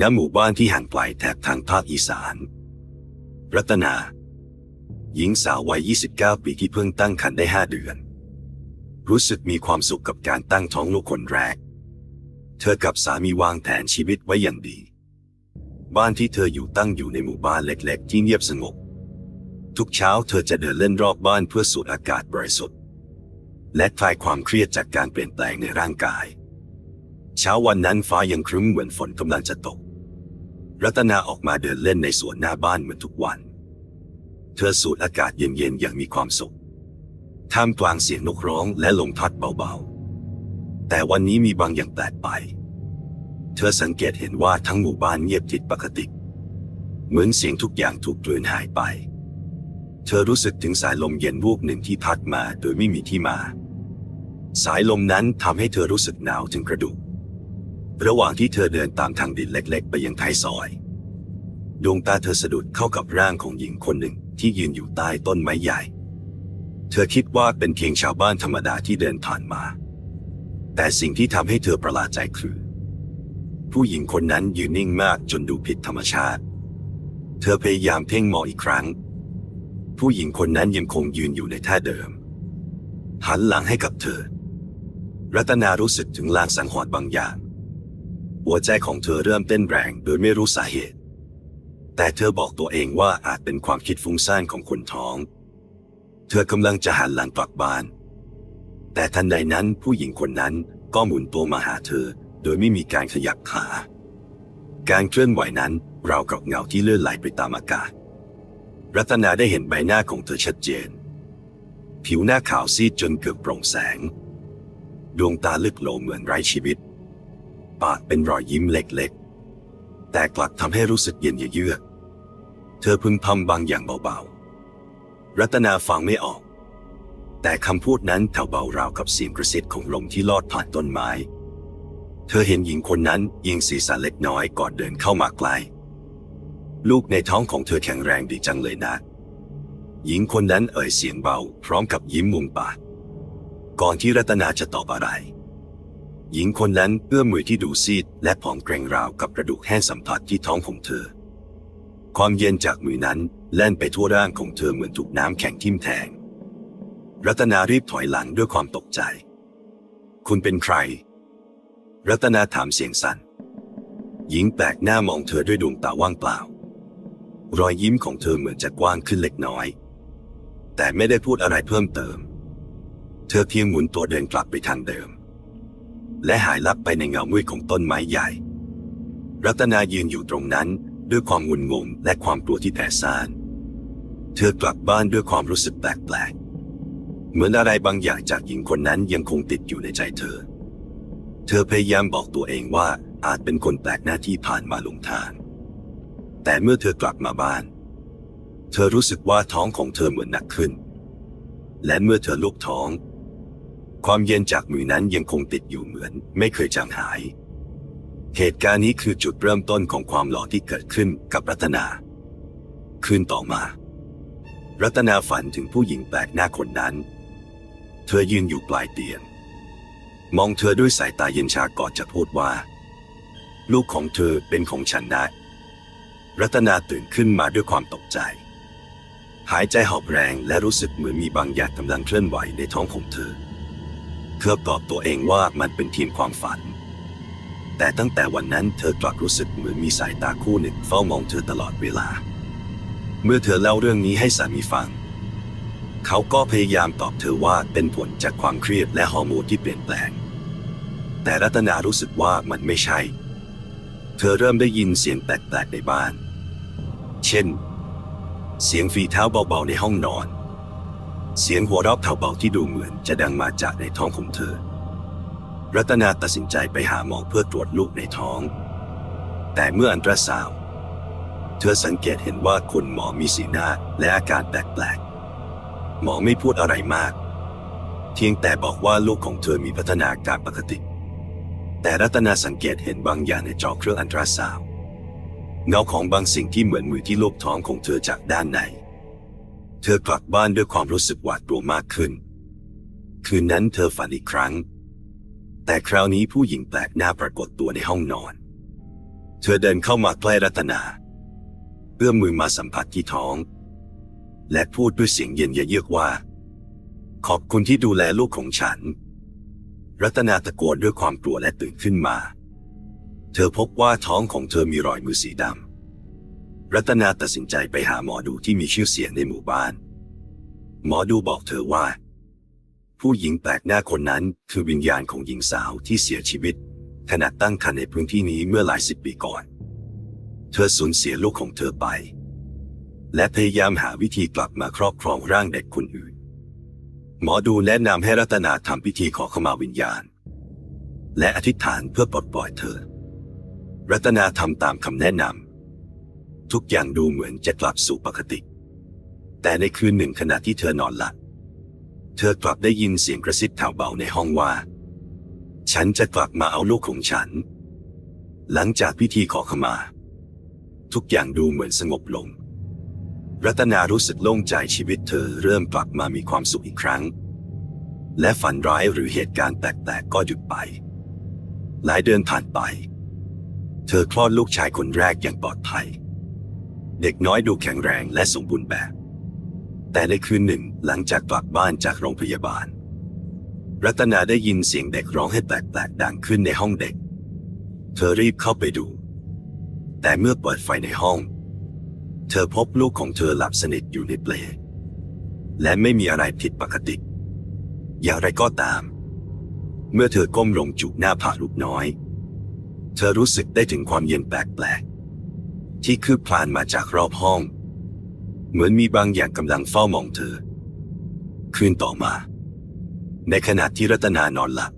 ณหมู่บ้านที่ห่างไกลแถบทางภาคอีสาน รัตนา หญิงสาววัย 29 ปีที่เพิ่งตั้งครรภ์ได้ 5 เดือน รู้สึกมีความสุขกับการตั้งท้องลูกคนแรก เธอกับสามีวางแผนชีวิตไว้อย่างดี บ้านที่เธออยู่ตั้งอยู่ในหมู่บ้านเล็ก ๆ ที่เงียบสงบ ทุกเช้าเธอจะเดินเล่นรอบบ้านเพื่อสูดอากาศบริสุทธิ์ และคลายความเครียดจากการเปลี่ยนแปลงในร่างกายเช้าวันนั้นฟ้ายังครึ้มเหมือนฝนกำลังจะตก รัตนาออกมาเดินเล่นในสวนหน้าบ้านเหมือนทุกวัน เธอสูดอากาศเย็นๆอย่างมีความสุข ท่ามกลางเสียงนกร้องและลมพัดเบาๆ แต่วันนี้มีบางอย่างแปลกไป เธอสังเกตเห็นว่าทั้งหมู่บ้านเงียบผิดปกติ เหมือนเสียงทุกอย่างถูกกลืนหายไป เธอรู้สึกถึงสายลมเย็นวูบหนึ่งที่พัดมาโดยไม่มีที่มา สายลมนั้นทำให้เธอรู้สึกหนาวถึงกระดูก ระหว่างที่เธอเดินตามทางดินเล็ก ๆ ไปยังท้ายซอย ดวงตาเธอสะดุดเข้ากับร่างของหญิงคนหนึ่งที่ยืนอยู่ใต้ต้นไม้ใหญ่ เธอคิดว่าเป็นเพียงชาวบ้านธรรมดาที่เดินผ่านมา แต่สิ่งที่ทำให้เธอประหลาดใจคือ ผู้หญิงคนนั้นยืนนิ่งมากจนดูผิดธรรมชาติ เธอพยายามเพ่งมองอีกครั้ง ผู้หญิงคนนั้นยังคงยืนอยู่ในท่าเดิม หันหลังให้กับเธอ รัตนารู้สึกถึงลางสังหรณ์บางอย่าง หัวใจของเธอเริ่มเต้นแรงโดยไม่รู้สาเหตุ แต่เธอบอกตัวเองว่าอาจเป็นความคิดฟุ้งซ่านของคนท้อง เธอกำลังจะหันหลังกลับบ้าน แต่ทันใดนั้นผู้หญิงคนนั้นก็หมุนตัวมาหาเธอ โดยไม่มีการขยับขา การเคลื่อนไหวนั้นราวกับเงาที่เลื่อนไหลไปตามอากาศ รัตนาได้เห็นใบหน้าของเธอชัดเจน ผิวหน้าขาวซีดจนเกือบโปร่งแสง ดวงตาลึกโลเหมือนไร้ชีวิต ปากเป็นรอยยิ้มเล็กๆ แต่กลับทำให้รู้สึกเย็นเยือกเธอพึงพำบางอย่างเบาๆ รัตนาฟังไม่ออก แต่คำพูดนั้นแผ่วเบาราวกับเสียงกระซิบของลมที่ลอดผ่านต้นไม้ เธอเห็นหญิงคนนั้นยิงศีรษะเล็กน้อยก่อนเดินเข้ามาใกล้ลูกในท้องของเธอแข็งแรงดีจังเลยนะ หญิงคนนั้นเอ่ยเสียงเบา พร้อมกับยิ้มมุมปาก ก่อนที่รัตนาจะตอบอะไร หญิงคนนั้นเอื้อมมือที่ดูซีดและผอมเกรงราวกับกระดูกแห้งสัมผัสที่ท้องของเธอ ความเย็นจากมือนั้นแล่นไปทั่วร่างของเธอเหมือนถูกน้ำแข็งทิ่มแทง รัตนารีบถอยหลังด้วยความตกใจ คุณเป็นใคร รัตนาถามเสียงสั่น หญิงแปลกหน้ามองเธอด้วยดวงตาว่างเปล่า รอยยิ้มของเธอเหมือนจะกว้างขึ้นเล็กน้อย แต่ไม่ได้พูดอะไรเพิ่มเติม เธอเพียงหมุนตัวเดินกลับไปทางเดิม และหายลับไปในเงามืดของต้นไม้ใหญ่ รัตนายืนอยู่ตรงนั้นด้วยความงุนงงและความกลัวที่แผ่ซ่าน เธอกลับบ้านด้วยความรู้สึกแปลกๆ เหมือนอะไรบางอย่างจากหญิงคนนั้นยังคงติดอยู่ในใจเธอ เธอพยายามบอกตัวเองว่าอาจเป็นคนแปลกหน้าที่ผ่านมาหลงทาง แต่เมื่อเธอกลับมาบ้าน เธอรู้สึกว่าท้องของเธอเหมือนหนักขึ้น และเมื่อเธอลุกท้อง ความเย็นจากมือนั้นยังคงติดอยู่เหมือน ไม่เคยจางหาย เหตุการณ์นี้คือจุดเริ่มต้นของความหลอนที่เกิดขึ้นกับรัตนา คืนต่อมา รัตนาฝันถึงผู้หญิงแปลกหน้าคนนั้น เธอยืนอยู่ปลายเตียง มองเธอด้วยสายตาเย็นชาก่อนจะพูดว่า ลูกของเธอเป็นของฉันนะรัตนาตื่นขึ้นมาด้วยความตกใจ หายใจหอบแรงและรู้สึกเหมือนมีบางอย่างกำลังเคลื่อนไหวในท้องของเธอ เธอตอบตัวเองว่ามันเป็นเพียงความฝัน แต่ตั้งแต่วันนั้นเธอกลับรู้สึกเหมือนมีสายตาคู่หนึ่งเฝ้ามองเธอตลอดเวลา เมื่อเธอเล่าเรื่องนี้ให้สามีฟัง เขาก็พยายามตอบเธอว่าเป็นผลจากความเครียดและฮอร์โมนที่เปลี่ยนแปลง แต่รัตนารู้สึกว่ามันไม่ใช่ เธอเริ่มได้ยินเสียงแปลกๆในบ้าน เช่น เสียงฝีเท้าเบาๆในห้องนอน เสียงหัวเราะเบาๆที่ดูเหมือนจะดังมาจากในท้องของเธอ รัตนาตัดสินใจไปหาหมอเพื่อตรวจลูกในท้อง แต่เมื่ออันตราซาวเธอสังเกตเห็นว่าคุณหมอมีสีหน้าและอาการแปลกๆ หมอไม่พูดอะไรมาก เพียงแต่บอกว่าลูกของเธอมีพัฒนาการปกติ แต่รัตนาสังเกตเห็นบางอย่างในจอเครื่องอันตราซาวเงาของบางสิ่งที่เหมือนมือที่ลูกท้องของเธอจากด้านใน เธอกลับบ้านด้วยความรู้สึกหวาดกลัวมากขึ้น คืนนั้นเธอฝันอีกครั้ง แต่คราวนี้ผู้หญิงแปลกหน้าปรากฏตัวในห้องนอน เธอเดินเข้ามาใกล้รัตนาเอื้อมมือมาสัมผัสที่ท้อง และพูดด้วยเสียงเย็นเยือกว่า ขอบคุณที่ดูแลลูกของฉัน รัตนาตะโกนด้วยความกลัวและตื่นขึ้นมา เธอพบว่าท้องของเธอมีรอยมือสีดำ รัตนาตัดสินใจไปหาหมอดูที่มีชื่อเสียงในหมู่บ้าน หมอดูบอกเธอว่า ผู้หญิงแปลกหน้าคนนั้นคือวิญญาณของหญิงสาวที่เสียชีวิต ขณะตั้งครรภ์ในพื้นที่นี้เมื่อหลายสิบปีก่อน เธอสูญเสียลูกของเธอไป และพยายามหาวิธีกลับมาครอบครองร่างเด็กคนอื่น หมอดูแนะนำให้รัตนาทำพิธีขอขมาวิญญาณ และอธิษฐานเพื่อปลดปล่อยเธอ รัตนาทำตามคำแนะนำ ทุกอย่างดูเหมือนจะกลับสู่ปกติ แต่ในคืนหนึ่งขณะที่เธอนอนหลับ เธอกลับได้ยินเสียงกระซิบแผ่วเบาในห้องว่า ฉันจะกลับมาเอาลูกของฉัน หลังจากพิธีขอขมา ทุกอย่างดูเหมือนสงบลง รัตนารู้สึกโล่งใจชีวิตเธอเริ่มกลับมามีความสุขอีกครั้ง และฝันร้ายหรือเหตุการณ์แปลกๆก็หยุดไป หลายเดือนผ่านไป เธอคลอดลูกชายคนแรกอย่างปลอดภัย เด็กน้อยดูแข็งแรงและสมบูรณ์แบบ แต่ในคืนหนึ่งหลังจากกลับบ้านจากโรงพยาบาล รัตนาได้ยินเสียงเด็กร้องให้แปลกๆดังขึ้นในห้องเด็ก เธอรีบเข้าไปดู แต่เมื่อเปิดไฟในห้อง เธอพบลูกของเธอหลับสนิทอยู่ในเปลและไม่มีอะไรผิดปกติ อย่างไรก็ตาม เมื่อเธอก้มลงจุกหน้าผากลูกน้อย เธอรู้สึกได้ถึงความเย็นแปลกๆ ที่คืบคลานมาจากรอบห้อง เหมือนมีบางอย่างกำลังเฝ้ามองเธอ คืนต่อมา ในขณะที่รัตนานอนหลับ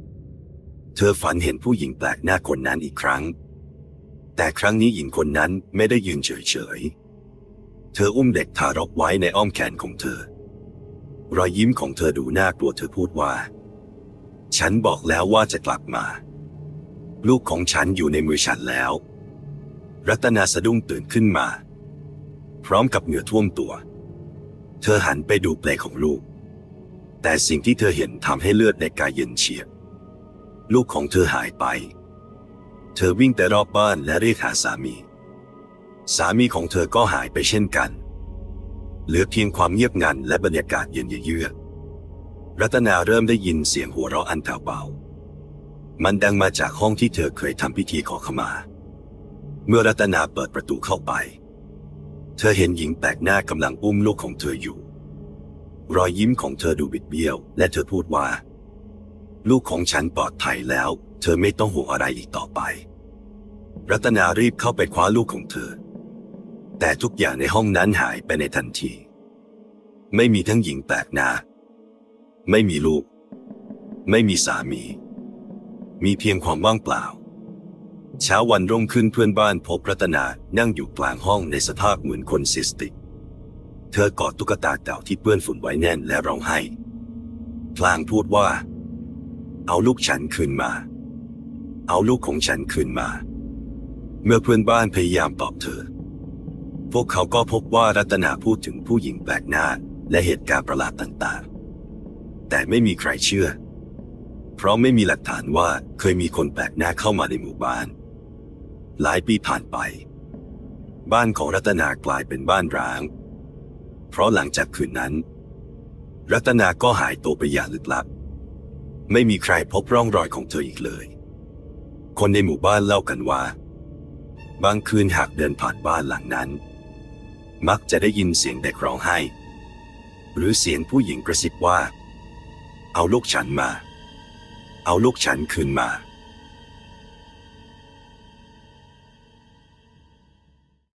เธอฝันเห็นผู้หญิงแปลกหน้าคนนั้นอีกครั้ง แต่ครั้งนี้หญิงคนนั้นไม่ได้ยืนเฉยๆ เธออุ้มเด็กทารกไว้ในอ้อมแขนของเธอ รอยยิ้มของเธอดูน่ากลัวเธอพูดว่า ฉันบอกแล้วว่าจะกลับมา ลูกของฉันอยู่ในมือฉันแล้ว รัตนาสะดุ้งตื่นขึ้นมา พร้อมกับเหงื่อท่วมตัว เธอหันไปดูเปลของลูก แต่สิ่งที่เธอเห็นทำให้เลือดในกายเย็นเฉียบ ลูกของเธอหายไป เธอวิ่งแต่รอบบ้านและเรียกหาสามี สามีของเธอก็หายไปเช่นกัน เหลือเพียงความเงียบงันและบรรยากาศเย็นเยือกรัตนาเริ่มได้ยินเสียงหัวเราะอันแผ่วเบา มันดังมาจากห้องที่เธอเคยทำพิธีขอขมา เมื่อรัตนาเปิดประตูเข้าไป เธอเห็นหญิงแปลกหน้ากำลังอุ้มลูกของเธออยู่ รอยยิ้มของเธอดูบิดเบี้ยว และเธอพูดว่า ลูกของฉันปลอดภัยแล้ว เธอไม่ต้องห่วงอะไรอีกต่อไป รัตนารีบเข้าไปคว้าลูกของเธอ แต่ทุกอย่างในห้องนั้นหายไปในทันที ไม่มีทั้งหญิงแปลกหน้า ไม่มีลูก ไม่มีสามี มีเพียงความว่างเปล่า เช้าวันรุ่งขึ้นเพื่อนบ้านพบรัตนานั่งอยู่กลางห้องในสภาพเหมือนคนซิสติก เธอกอดตุ๊กตาเต่าที่เปื้อนฝุ่นไว้แน่นและร้องไห้ พลางพูดว่า เอาลูกฉันคืนมา เอาลูกของฉันคืนมา เมื่อเพื่อนบ้านพยายามปลอบเธอ พวกเขาก็พบว่ารัตนาพูดถึงผู้หญิงแปลกหน้าและเหตุการณ์ประหลาดต่างๆ แต่ไม่มีใครเชื่อ เพราะไม่มีหลักฐานว่าเคยมีคนแปลกหน้าเข้ามาในหมู่บ้าน หลายปีผ่านไป บ้านของรัตนากลายเป็นบ้านร้าง เพราะหลังจากคืนนั้น รัตนาก็หายตัวไปอย่างลึกลับ ไม่มีใครพบร่องรอยของเธออีกเลย คนในหมู่บ้านเล่ากันว่า บางคืนหากเดินผ่านบ้านหลังนั้น มักจะได้ยินเสียงเด็กร้องไห้ หรือเสียงผู้หญิงกระซิบว่า เอาลูกฉันมา เอาลูกฉันคืนมา